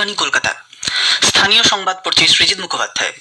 আকাশবাণী কলকাতা। স্থানীয় সংবাদ পড়ছি সৃজিত মুখোপাধ্যায়।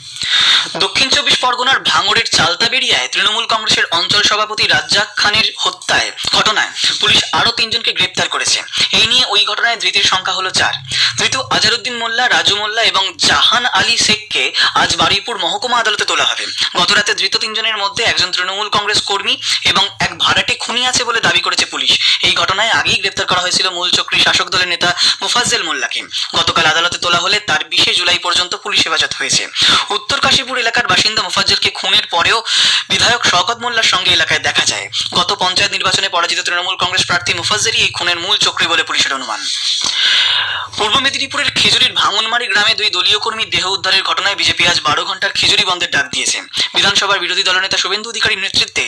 দক্ষিণ চব্বিশ পরগনার ভাঙড়ের চালতাবেড়িয়ায় তৃণমূল কংগ্রেসের অঞ্চল সভাপতি রাজ্জাক খানের হত্যায় ঘটনায় পুলিশ আরও তিনজনকে গ্রেপ্তার করেছে। এই নিয়ে ওই ঘটনায় ধৃতির সংখ্যা হলো চার। ধৃত আজারুদ্দিন মোল্লা, রাজু মোল্লা এবং জাহান আলী শেখকে আজ বারুইপুর মহকুমা আদালতে তোলা হবে। গতরাতে ধৃত তিনজনের মধ্যে একজন তৃণমূল কংগ্রেস কর্মী এবং এক ভাড়াটে খুনি আছে বলে দাবি করেছে পুলিশ। এই ঘটনায় আগেই গ্রেপ্তার করা হয়েছিল মূল চক্রী শাসক দলের নেতা মুফাজ্জেল মোল্লাকে। গতকাল আদালতে তোলা হলে তার বিশে জুলাই পর্যন্ত পুলিশ হেফাজত হয়েছে। উত্তর কাশীপুর এলাকার বাসিন্দা মুফাজ্জলকে খুনের পরেও বিধায়ক শওকত মোল্লার সঙ্গে এলাকায় দেখা যায়। গত পঞ্চায়েত নির্বাচনে পরাজিত তৃণমূল কংগ্রেস প্রার্থী মুফাজ্জেরই এই খুনের মূল চক্রী বলে পুলিশের অনুমান। পূর্ব মেদিনীপুরের খেজুরির ভাঙনমারি গ্রামে দুই দলীয় কর্মীর দেহ উদ্ধারের ঘটনায় বিজেপি আজ বারো ঘণ্টার খেজুরি বন্ধের ডাক দিয়েছে। বিধানসভার বিরোধী দলনেতা শুভেন্দু অধিকারীর নেতৃত্বে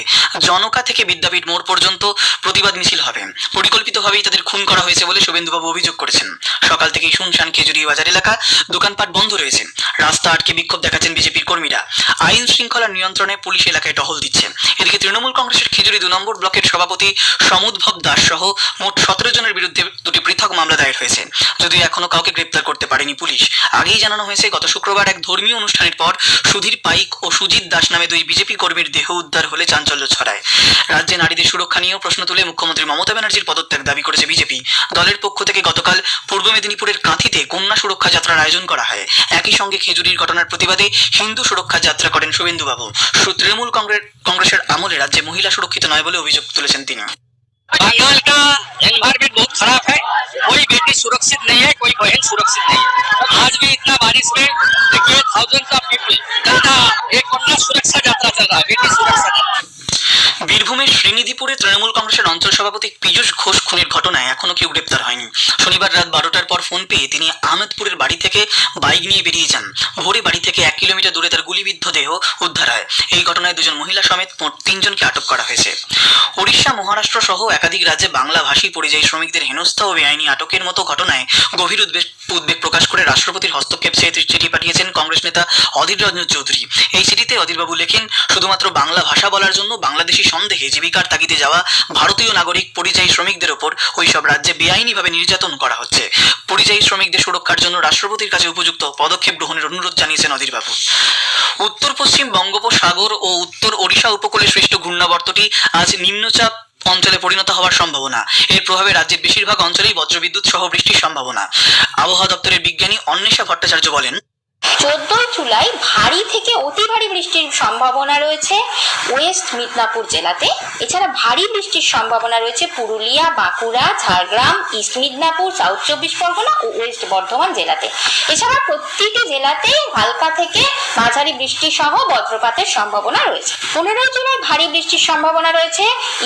জনকা থেকে বিদ্যাপীঠ মোড় পর্যন্ত প্রতিবাদ মিছিল হবে। পরিকল্পিতভাবেই তাদের খুন করা হয়েছে বলে শুভেন্দুবাবু অভিযোগ করেছেন। সকাল থেকেই শুনশান খেজুরি বাজার এলাকা দোকানপাট বন্ধ রয়েছে। রাস্তা আটকে বিক্ষোভ দেখাচ্ছেন বিজেপির কর্মীরা। আইন শৃঙ্খলা নিয়ন্ত্রণে পুলিশ এলাকায় টহল দিচ্ছে। এদিকে তৃণমূল কংগ্রেসের খেজুরি দু নম্বর ব্লকের সভাপতি সমুদ্ভব দাস সহ মোট সতেরো জনের বিরুদ্ধে দুটি পৃথক মামলা দায়ের হয়েছে। যদিও এখনো কাউকে গ্রেপ্তার করতে পারেনি পুলিশ আগেই জানানো হয়েছে গত শুক্রবার এক ধর্মীয় অনুষ্ঠানের পর সুধীর পাইক ও সুজিত দাস নামে দুই বিজেপি কর্মীর দেহ উদ্ধার হলে চাঞ্চল্য ছড়ায় রাজ্যে নারীদের সুরক্ষা নিয়েও প্রশ্ন তুলে মুখ্যমন্ত্রী মমতা ব্যানার্জির পদত্যাগ দাবি করেছে বিজেপি দলের পক্ষ থেকে গতকাল পূর্ব মেদিনীপুরের কাঁথিতে কন্যা সুরক্ষা যাত্রার আয়োজন করা হয় একই সঙ্গে খেজুরির ঘটনার প্রতিবাদে হিন্দু সুরক্ষা যাত্রা করেন শুভেন্দুবাবু সু- তৃণমূল কংগ্রেস কংগ্রেসের আমলে রাজ্যে মহিলা সুরক্ষিত নয় বলে অভিযোগ তুলেছেন তিনি बंगाल का एनवायरमेंट बहुत खराब que estás aquí. বীরভূমের শ্রীনিধিপুরে তৃণমূল কংগ্রেসের অঞ্চল সভাপতি পীযূষ ঘোষ খুনের ঘটনায় এখনও কেউ গ্রেপ্তার হয়নি। শনিবার রাত বারোটার পর ফোন পেয়ে তিনি আহমেদপুরের বাড়ি থেকে বাইক নিয়ে বেরিয়ে যান। ভোরে বাড়ি থেকে এক কিলোমিটার দূরে তার গুলিবিদ্ধ দেহ উদ্ধার হয়। এই ঘটনায় দুজন মহিলা সমেত মোট তিনজনকে আটক করা হয়েছে। ওড়িশা, মহারাষ্ট্র সহ একাধিক রাজ্যে বাংলা ভাষী পরিযায়ী শ্রমিকদের হেনস্থা ও বেআইনি আটকের মতো ঘটনায় গভীর উদ্বেগ উদ্বেগ প্রকাশ করে রাষ্ট্রপতির হস্তক্ষেপ চেয়ে চিঠি পাঠিয়েছেন কংগ্রেস নেতা অধীর রঞ্জন চৌধুরী। এই চিঠিতে অধীরবাবু লেখেন, শুধুমাত্র বাংলা ভাষা বলার জন্য বাংলাদেশি সন্দেহে জীবিকার তাগিদে যাওয়া ভারতীয় নাগরিক, পরিযায়ী শ্রমিকদের ওপর ওইসব রাজ্যে বেআইনিভাবে নির্যাতন করা হচ্ছে। পরিযায়ী শ্রমিকদের সুরক্ষার জন্য রাষ্ট্রপতির কাছে উপযুক্ত পদক্ষেপ গ্রহণের অনুরোধ জানিয়েছেন অধীরবাবু। উত্তর পশ্চিম বঙ্গোপসাগর ও উত্তর ওড়িশা উপকূলে সৃষ্ট ঘূর্ণাবর্তটি আজ নিম্নচাপ অঞ্চলে পরিণত হওয়ার সম্ভাবনা। এর প্রভাবে রাজ্যের বেশিরভাগ অঞ্চলেই বজ্রবিদ্যুৎ সহ বৃষ্টির সম্ভাবনা। আবহাওয়া দপ্তরের বিজ্ঞানী অন্বেষা ভট্টাচার্য বলেন চোদ্দই জুলাই ভারী থেকে অতি ভারী বৃষ্টির সম্ভাবনা রয়েছে। ওয়েস্ট মিদনাপুর জেলাতে। এছাড়া ভারী বৃষ্টির সম্ভাবনা রয়েছে পুরুলিয়া, বাঁকুড়া, ঝাড়গ্রাম, ইস্ট মিদনাপুর, সাউথ চব্বিশ পরগনা ও ওয়েস্ট বর্ধমান জেলাতে। এছাড়া প্রত্যেকটি জেলাতেই হালকা থেকে মাঝারি বৃষ্টি সহ বজ্রপাতের সম্ভাবনা রয়েছে। পনেরোই জুলাই ভারী বৃষ্টির সম্ভাবনা রয়েছে।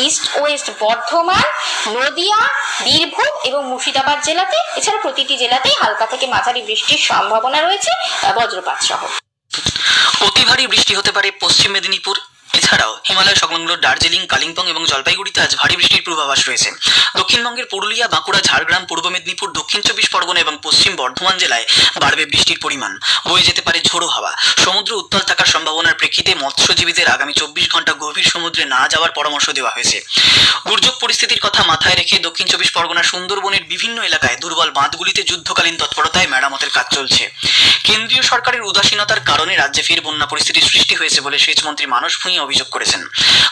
ইস্ট ওয়েস্ট বর্ধমান, নদিয়া, বীরভূম এবং মুর্শিদাবাদ জেলাতে। এছাড়া প্রতিটি জেলাতেই হালকা থেকে মাঝারি বৃষ্টির সম্ভাবনা রয়েছে বজ্রপাত সহ অতি ভারী বৃষ্টি হতে পারে পশ্চিম মেদিনীপুর এছাড়াও হিমালয় সংলগ্ন দার্জিলিং, কালিম্পং এবং জলপাইগুড়িতে আজ ভারী বৃষ্টির পূর্বাভাস রয়েছে। দক্ষিণবঙ্গের পুরুলিয়া, বাঁকুড়া, ঝাড়গ্রাম, পূর্ব মেদিনীপুর, দক্ষিণ চব্বিশ পরগনা এবং পশ্চিম বর্ধমান জেলায় বাড়বে বৃষ্টির পরিমাণ। বয়ে যেতে পারে ঝোড়ো হাওয়া। সমুদ্র উত্তাল থাকার সম্ভাবনার প্রেক্ষিতে মৎস্যজীবীদের আগামী চব্বিশ ঘণ্টা গভীর সমুদ্রে না যাওয়ার পরামর্শ দেওয়া হয়েছে। দুর্যোগ পরিস্থিতির কথা মাথায় রেখে দক্ষিণ চব্বিশ পরগনা, সুন্দরবনের বিভিন্ন এলাকায় দুর্বল বাঁধগুলিতে যুদ্ধকালীন তৎপরতায় মেরামতের কাজ চলছে। কেন্দ্রীয় সরকারের উদাসীনতার কারণে রাজ্যে ফের বন্যা পরিস্থিতির সৃষ্টি হয়েছে বলে সেচমন্ত্রী মানস ভূঁইয়া অভিযোগ করেছেন।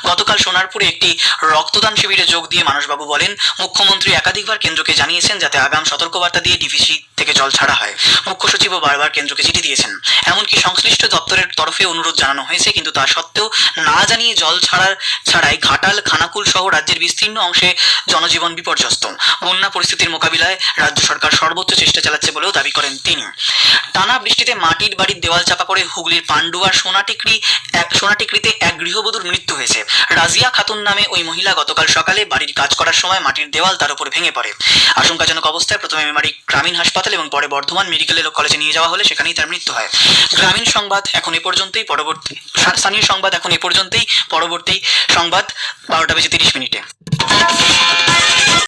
গতকাল সোনারপুরে একটি রক্তদান শিবিরে যোগ দিয়ে মানসবাবু বলেন, মুখ্যমন্ত্রী একাধিকবার কেন্দ্রকে জানিয়েছেন যাতে আগাম সতর্কবার্তা দিয়ে ডিভিসি থেকে জল ছাড়া হয়। মুখ্য সচিবও বারবার কেন্দ্রকে চিঠি দিয়েছেন। এমনকি সংশ্লিষ্ট দপ্তরের তরফে অনুরোধ জানানো হয়েছে, কিন্তু তা সত্ত্বেও না জানিয়ে জল ছাড়ার ছাড়াই ঘাটাল, খানাকুল সহ রাজ্যের বিস্তীর্ণ অংশে জনজীবন বিপর্যস্ত। বন্যা পরিস্থিতির মোকাবিলায় রাজ্য সরকার সর্বোচ্চ চেষ্টা চালাচ্ছে বলেও দাবি করেন তিনি। টানা বৃষ্টিতে মাটির বাড়ির দেওয়াল চাপা পড়ে হুগলির পান্ডুয়ার সোনাটিকরি এক সোনাটিকরিতে এক গৃহবধূর মৃত্যু হয়েছে। রাজিয়া খাতুন নামে ওই মহিলা গতকাল সকালে বাড়ির কাজ করার সময় মাটির দেওয়াল তার উপর ভেঙে পড়ে। আশঙ্কাজনক অবস্থায় প্রথমে মেমারি গ্রামীণ হাসপাতাল এবং পরে বর্ধমান মেডিকেল কলেজে নিয়ে যাওয়া হলে সেখানেই তার মৃত্যু হয়। গ্রামীণ সংবাদ এখন এ পর্যন্তই, পরবর্তী স্থানীয় সংবাদ এখন এ পর্যন্তই, পরবর্তী সংবাদ বারোটা বেজে তিরিশ মিনিটে।